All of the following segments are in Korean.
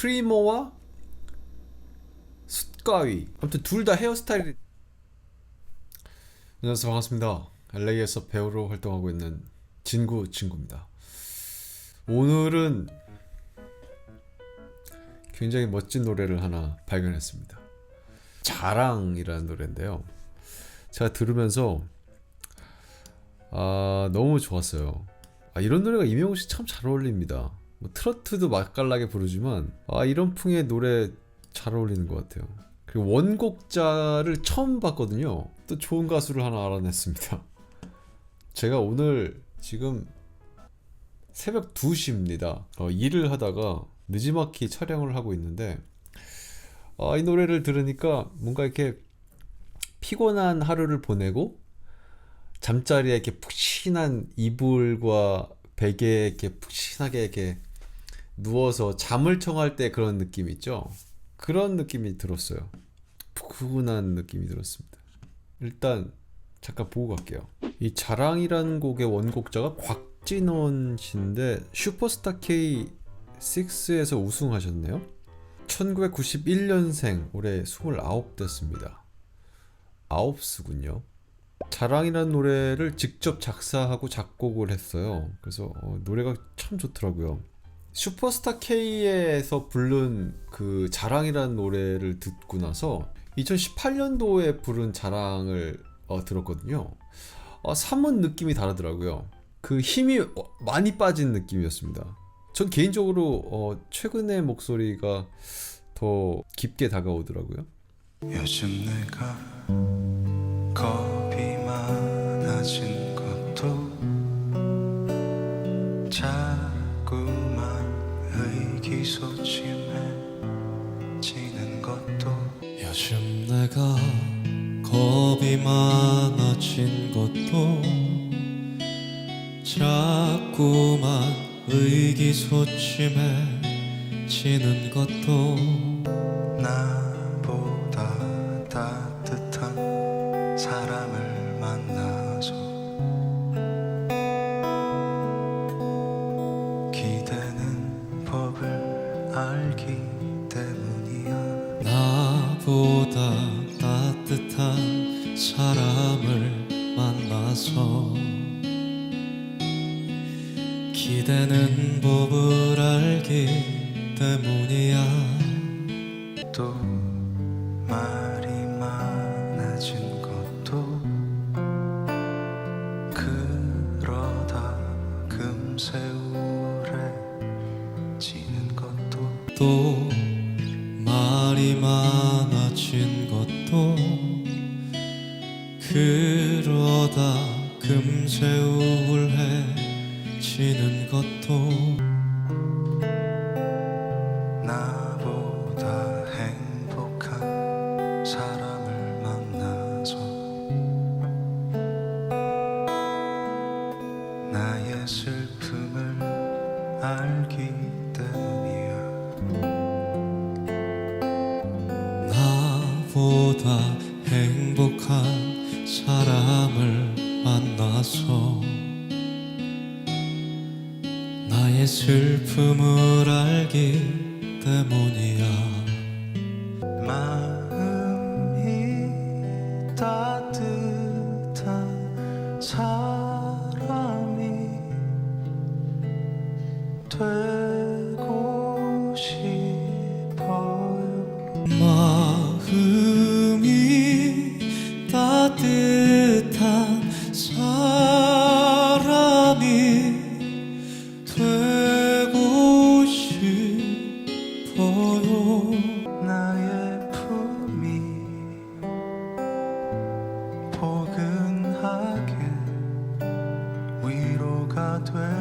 트리머와 숯가위. 아무튼 둘 다 헤어스타일이 안녕하세요. 반갑습니다. LA에서 배우로 활동하고 있는 진구 친구입니다. 오늘은 굉장히 멋진 노래를 하나 발견했습니다. 자랑이라는 노래인데요. 제가 들으면서 아 너무 좋았어요. 아, 이런 노래가 이명웅 씨참 잘 어울립니다 뭐 트로트도 맛깔나게 부르지만 아 이런 풍의 노래 잘 어울리는 것 같아요. 그리고 원곡자를 처음 봤거든요. 또 좋은 가수를 하나 알아냈습니다. 제가 오늘 지금 새벽 2시입니다. 어, 일을 하다가 늦지막히 촬영을 하고 있는데 아, 이 노래를 들으니까 뭔가 이렇게 피곤한 하루를 보내고 잠자리에 이렇게 푹신한 이불과 베개에 이렇게 푹신하게 이렇게 누워서 잠을 청할 때 그런 느낌 있죠? 그런 느낌이 들었어요. 푸근한 느낌이 들었습니다. 일단 잠깐 보고 갈게요. 이 자랑이라는 곡의 원곡자가 곽진원 씨인데 슈퍼스타 K6에서 우승하셨네요. 1991년생 올해 29 됐습니다. 아홉수군요. 자랑이라는 노래를 직접 작사하고 작곡을 했어요. 그래서 어, 노래가 참 좋더라고요. 슈퍼스타 K에서 부른 그 자랑이라는 노래를 듣고 나서 2018년도에 부른 자랑을 어, 들었거든요. 어, 삼은 느낌이 다르더라고요. 그 힘이 어, 많이 빠진 느낌이었습니다. 전 개인적으로 어, 최근의 목소리가 더 깊게 다가오더라고요. 요즘 내가 의기소침해지는 것도 나보다 따뜻한 사람을 만나서 기대는 법을 알기 때문이야. 나보다 따뜻한 사람을 만나서 기대는 법을 알기 때문이야. 또 말이 많아진 것도 그러다 금세 우울해지는 것도 또 말이 많아진 것도 그러다 금세 우울해지는 나의 슬픔을 알기 때문이야. 마음이 따뜻한 사람이 되고 싶어요. 마음 위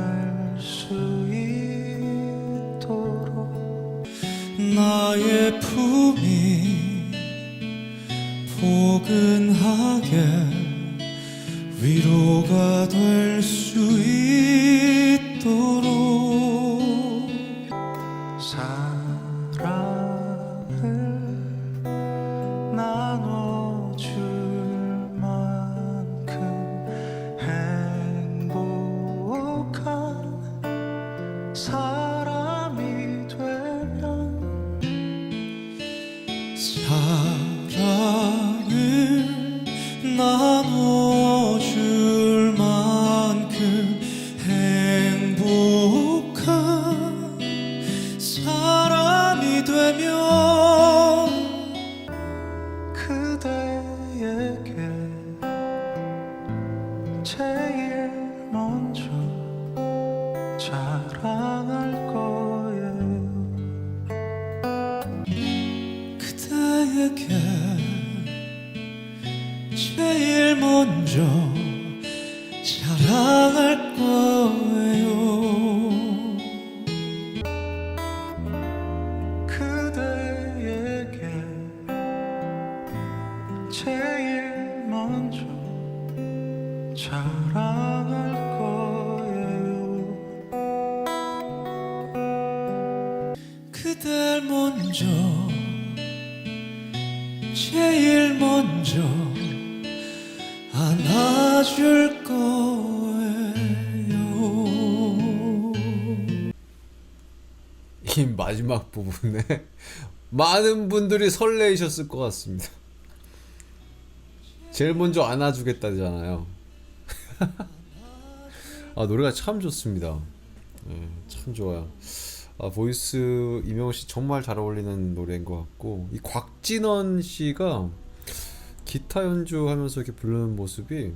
나에게 제일 먼저 사랑할 거예요. 그대에게 제일 먼저 자랑 이 마지막 부분에 많은 분들이 설레이셨을 것 같습니다. 제일 먼저 안아주겠다잖아요. 아 노래가 참 좋습니다. 네, 참 좋아요. 아 보이스 이명호 씨 정말 잘 어울리는 노래인 것 같고 이 곽진원 씨가 기타 연주하면서 이렇게 부르는 모습이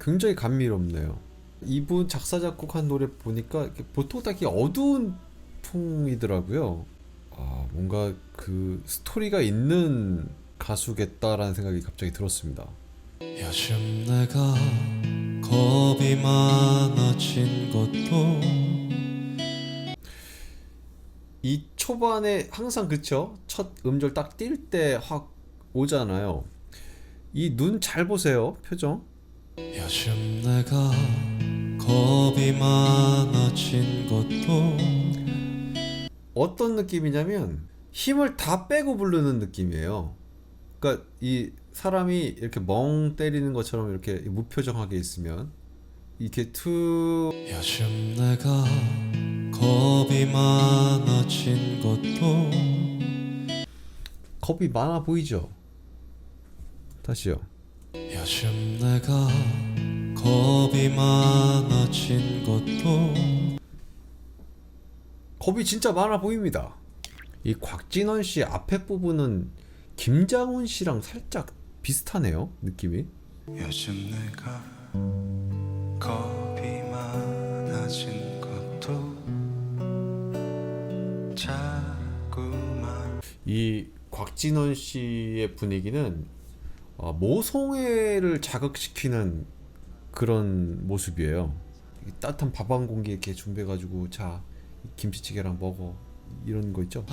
굉장히 감미롭네요. 이분 작사 작곡한 노래 보니까 보통 다 이렇게 어두운 풍이더라고요. 아 뭔가 그 스토리가 있는 가수겠다라는 생각이 갑자기 들었습니다. 요즘 내가 겁이 많아진 것도 이 초반에 항상 그쵸? 첫 음절 딱 뛸 때 확 오잖아요. 이 눈 잘 보세요 표정. 요즘 내가 겁이 많아진 것도 어떤 느낌이냐면 힘을 다 빼고 부르는 느낌이에요. 그러니까 이 사람이 이렇게 멍 때리는 것처럼 이렇게 무표정하게 있으면 이렇게 투 요즘 내가 겁이 많아진 것도 겁이 많아 보이죠? 다시요. 요즘 내가 겁이 많아진 것도 겁이 진짜 많아 보입니다. 이 곽진원 씨 앞에 부분은 김장훈 씨랑 살짝 비슷하네요. 느낌이. 요즘 내가 겁이 많아진 것도 자꾸만 이 곽진원 씨의 분위기는 어, 모성애를 자극시키는 그런 모습이에요. 이 따뜻한 밥 한 공기 이렇게 준비해가지고 자 김치찌개랑 먹어 이런 거 있죠.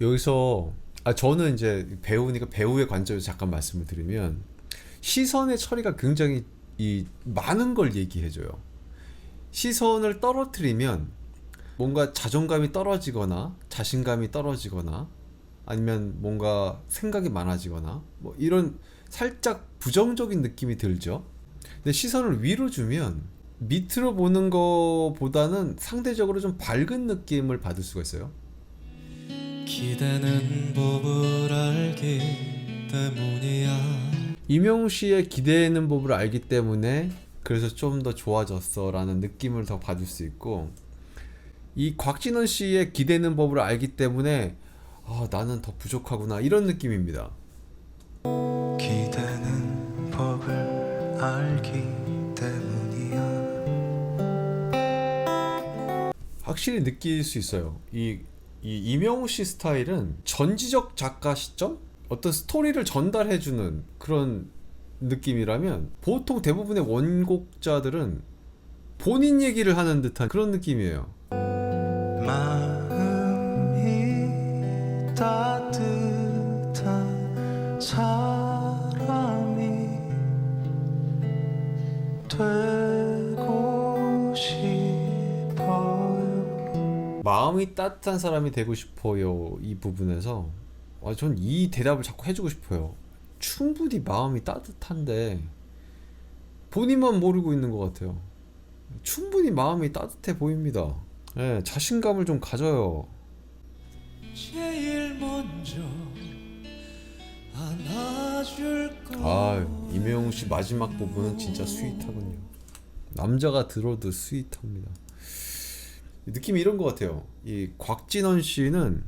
여기서 아 저는 이제 배우니까 배우의 관점에서 잠깐 말씀을 드리면 시선의 처리가 굉장히 이 많은 걸 얘기해줘요. 시선을 떨어뜨리면 뭔가 자존감이 떨어지거나 자신감이 떨어지거나 아니면 뭔가 생각이 많아지거나 뭐 이런 살짝 부정적인 느낌이 들죠. 근데 시선을 위로 주면 밑으로 보는 것보다는 상대적으로 좀 밝은 느낌을 받을 수가 있어요. 기대는 법을 알기 때문이야 이명우 씨의 기대는 법을 알기 때문에 그래서 좀 더 좋아졌어라는 느낌을 더 받을 수 있고 이 곽진원 씨의 기대는 법을 알기 때문에 아 나는 더 부족하구나 이런 느낌입니다. 기대는 법을 알기 때문이야 확실히 느낄 수 있어요. 이, 이 이명우 씨 스타일은 전지적 작가 시점 어떤 스토리를 전달해주는 그런 느낌이라면 보통 대부분의 원곡자들은 본인 얘기를 하는 듯한 그런 느낌이에요. 마음이 따뜻한 사람이 되고 싶어요. 이 부분에서. 아, 전 이 대답을 자꾸 해주고 싶어요. 충분히 마음이 따뜻한데 본인만 모르고 있는 것 같아요. 충분히 마음이 따뜻해 보입니다 예, 자신감을 좀 가져요. 아 이명웅 씨 마지막 부분은 진짜 스윗하군요. 남자가 들어도 스윗합니다. 느낌이 이런 것 같아요. 이 곽진원 씨는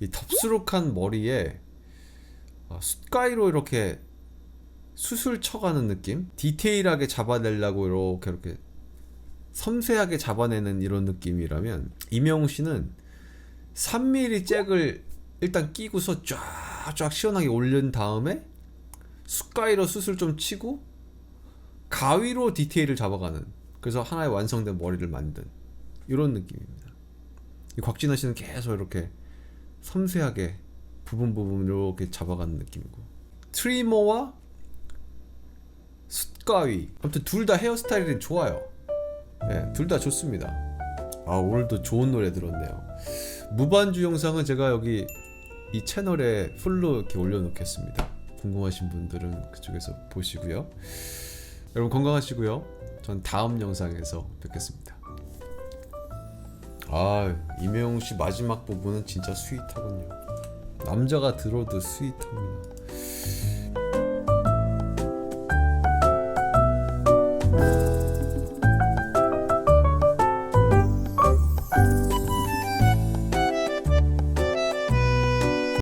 이 덥수룩한 머리에 아, 숯가위로 이렇게 수술 쳐가는 느낌? 디테일하게 잡아내려고 이렇게 이렇게 섬세하게 잡아내는 이런 느낌이라면 이명웅 씨는 3mm 잭을 일단 끼고서 쫙쫙 시원하게 올린 다음에 숟가위로 수술 좀 치고 가위로 디테일을 잡아가는 그래서 하나의 완성된 머리를 만든 이런 느낌입니다. 이 곽진아 씨는 계속 이렇게 섬세하게 부분 부분 이렇게 잡아가는 느낌이고 트리머와 숯가위 아무튼 둘 다 헤어스타일은 좋아요. 네, 둘다 좋습니다. 아 오늘도 좋은 노래 들었네요. 무반주 영상은 제가 여기 이 채널에 풀로 이렇게 올려놓겠습니다. 궁금하신 분들은 그쪽에서 보시고요. 여러분 건강하시고요. 전 다음 영상에서 뵙겠습니다. 아 이명웅 씨 마지막 부분은 진짜 스윗하군요. 남자가 들어도 스윗합니다.